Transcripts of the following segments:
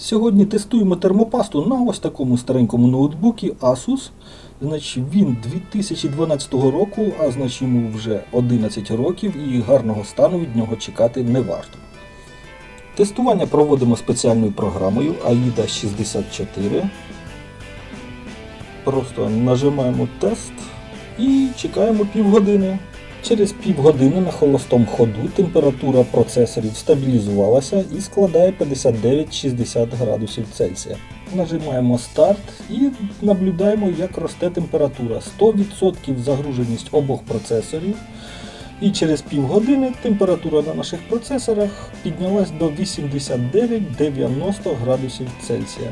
Сьогодні тестуємо термопасту на ось такому старенькому ноутбуці Asus. Значить, він 2012 року, а значить йому вже 11 років і гарного стану від нього чекати не варто. Тестування проводимо спеціальною програмою AIDA 64. Просто нажимаємо тест і чекаємо півгодини. Через півгодини на холостому ходу температура процесорів стабілізувалася і складає 59-60 градусів Цельсія. Нажимаємо старт і наблюдаємо, як росте температура. 100% загруженість обох процесорів. І через півгодини температура на наших процесорах піднялась до 89-90 градусів Цельсія.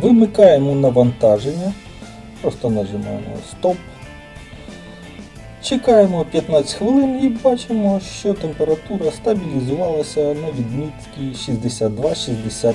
Вимикаємо навантаження, просто нажимаємо стоп. Чекаємо 15 хвилин і бачимо, що температура стабілізувалася на відмітці 62-63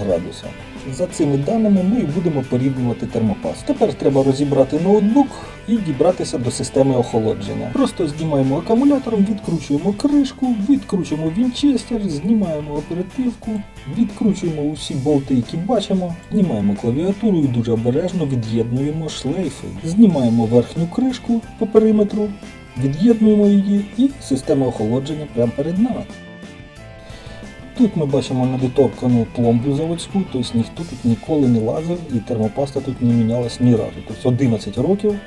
градуса. За цими даними ми будемо порівнювати термопаст. Тепер треба розібрати ноутбук і дібратися до системи охолодження. Просто знімаємо акумулятором, відкручуємо кришку, відкручуємо вінчестер, знімаємо оперативку, відкручуємо усі болти, які бачимо, знімаємо клавіатуру і дуже обережно від'єднуємо шлейфи. Знімаємо верхню кришку по периметру, від'єднуємо її і система охолодження прямо перед нами. Тут ми бачимо недоторкану пломбу заводську, тобто ніхто тут ніколи не лазив і термопаста тут не мінялась ні разу. Тобто 11 років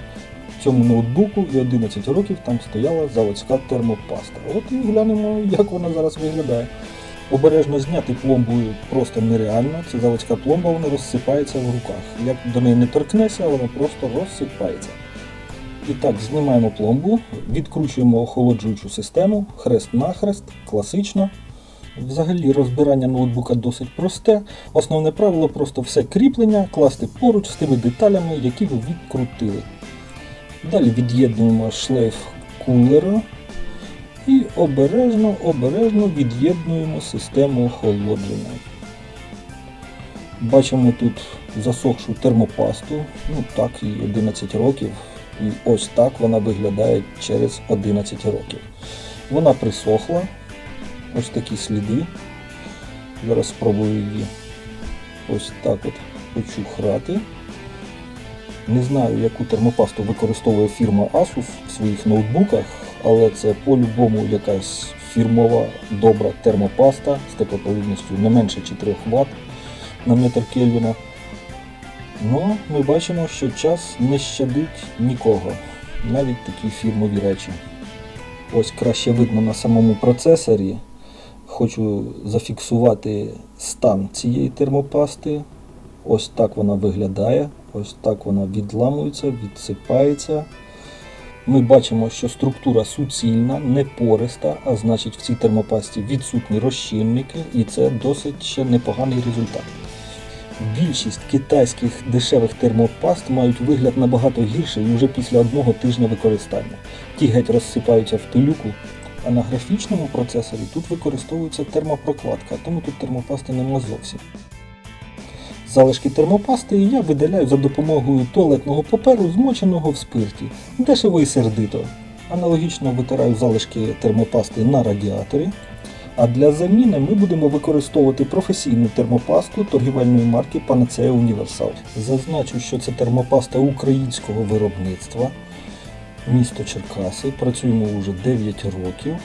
в цьому ноутбуку і 11 років там стояла заводська термопаста. От і глянемо, як вона зараз виглядає. Обережно зняти пломбу просто нереально. Це заводська пломба, вона розсипається в руках. Як до неї не торкнеся, вона просто розсипається. І так, знімаємо пломбу, відкручуємо охолоджуючу систему, хрест-нахрест, класично. Взагалі розбирання ноутбука досить просте. Основне правило просто все кріплення класти поруч з тими деталями, які ви відкрутили. Далі від'єднуємо шлейф кулера і обережно, обережно від'єднуємо систему охолодження. Бачимо тут засохшу термопасту, ну так, їй 11 років. І ось так вона виглядає через 11 років. Вона присохла, ось такі сліди. Зараз спробую її ось так от почухрати. Не знаю, яку термопасту використовує фірма Asus в своїх ноутбуках, але це по-любому якась фірмова добра термопаста з теплопровідністю не менше 4 Вт на метр Кельвіна. Ну, ми бачимо, що час не щадить нікого, навіть такі фірмові речі. Ось краще видно на самому процесорі. Хочу зафіксувати стан цієї термопасти. Ось так вона виглядає, ось так вона відламується, відсипається. Ми бачимо, що структура суцільна, не пориста, а значить в цій термопасті відсутні розчинники, і це досить ще непоганий результат. Більшість китайських дешевих термопаст мають вигляд набагато гірший вже після одного тижня використання. Ті геть розсипаються в пилюку, а на графічному процесорі тут використовується термопрокладка, тому тут термопасти нема зовсім. Залишки термопасти я видаляю за допомогою туалетного паперу, змоченого в спирті, дешево і сердито. Аналогічно витираю залишки термопасти на радіаторі. А для заміни ми будемо використовувати професійну термопасту торгівельної марки Panacea Universal. Зазначу, що це термопаста українського виробництва. Місто Черкаси. Працюємо вже 9 років.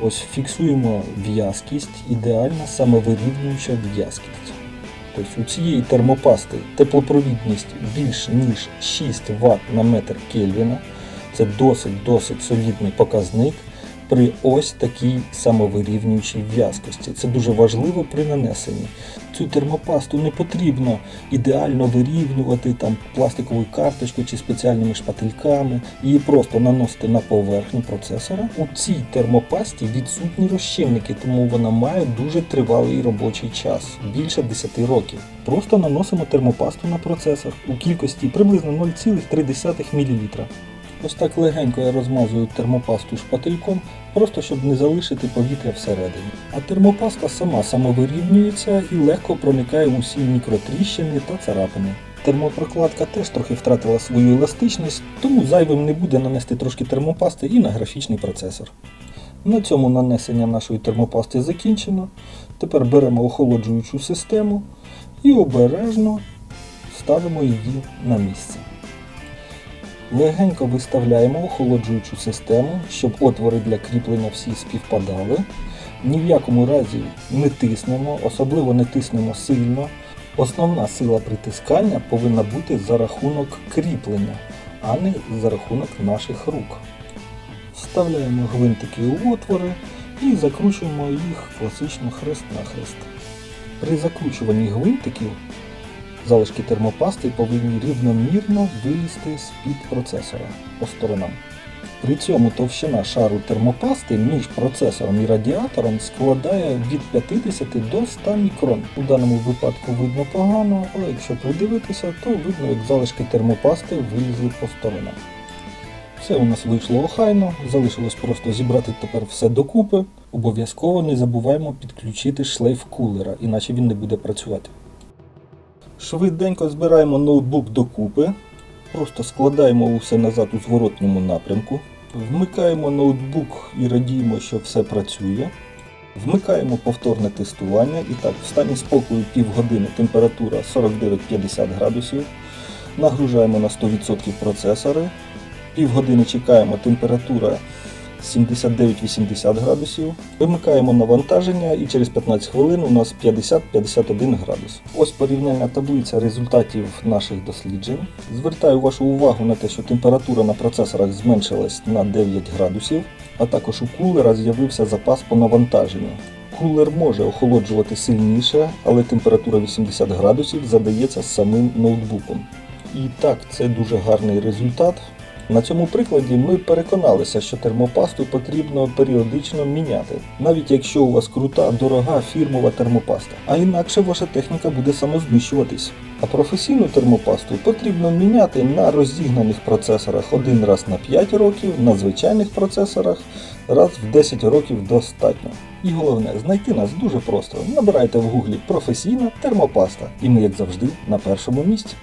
Ось фіксуємо в'язкість, ідеальна самовирівнююча в'язкість. Тобто у цієї термопасти теплопровідність більш ніж 6 Вт на метр Кельвіна. Це досить-досить солідний показник при ось такій самовирівнюючій в'язкості. Це дуже важливо при нанесенні. Цю термопасту не потрібно ідеально вирівнювати там пластиковою карточкою чи спеціальними шпательками. Її просто наносити на поверхню процесора. У цій термопасті відсутні розчинники, тому вона має дуже тривалий робочий час більше 10 років. Просто наносимо термопасту на процесор у кількості приблизно 0,3 мл. Ось так легенько я розмазую термопасту шпательком, просто щоб не залишити повітря всередині. А термопаста сама самовирівнюється і легко проникає в усі мікротріщини та царапини. Термопрокладка теж трохи втратила свою еластичність, тому зайвим не буде нанести трошки термопасти і на графічний процесор. На цьому нанесення нашої термопасти закінчено. Тепер беремо охолоджуючу систему і обережно ставимо її на місце. Легенько виставляємо охолоджуючу систему, щоб отвори для кріплення всі співпадали. Ні в якому разі не тиснемо, особливо не тиснемо сильно. Основна сила притискання повинна бути за рахунок кріплення, а не за рахунок наших рук. Вставляємо гвинтики у отвори і закручуємо їх класично хрест-нахрест. При закручуванні гвинтиків залишки термопасти повинні рівномірно вилізти з-під процесора по сторонам. При цьому товщина шару термопасти між процесором і радіатором складає від 50 до 100 мікрон. У даному випадку видно погано, але якщо придивитися, то видно, як залишки термопасти вилізли по сторонам. Все у нас вийшло охайно, залишилось просто зібрати тепер все докупи. Обов'язково не забуваємо підключити шлейф кулера, іначе він не буде працювати. Швиденько збираємо ноутбук докупи, просто складаємо усе назад у зворотньому напрямку, вмикаємо ноутбук і радіємо, що все працює. Вмикаємо повторне тестування і так, в стані спокою півгодини температура 49-50 градусів. Нагружаємо на 100% процесори. Півгодини чекаємо температура 79-80 градусів. Вимикаємо навантаження і через 15 хвилин у нас 50-51 градус. Ось порівняльна таблиця результатів наших досліджень. Звертаю вашу увагу на те, що температура на процесорах зменшилась на 9 градусів, а також у кулера з'явився запас по навантаженню. Кулер може охолоджувати сильніше, але температура 80 градусів задається самим ноутбуком. І так, це дуже гарний результат. На цьому прикладі ми переконалися, що термопасту потрібно періодично міняти, навіть якщо у вас крута, дорога фірмова термопаста. А інакше ваша техніка буде самознищуватись. А професійну термопасту потрібно міняти на розігнаних процесорах один раз на 5 років, на звичайних процесорах раз в 10 років достатньо. І головне, знайти нас дуже просто. Набирайте в гуглі професійна термопаста, і ми, як завжди, на першому місці.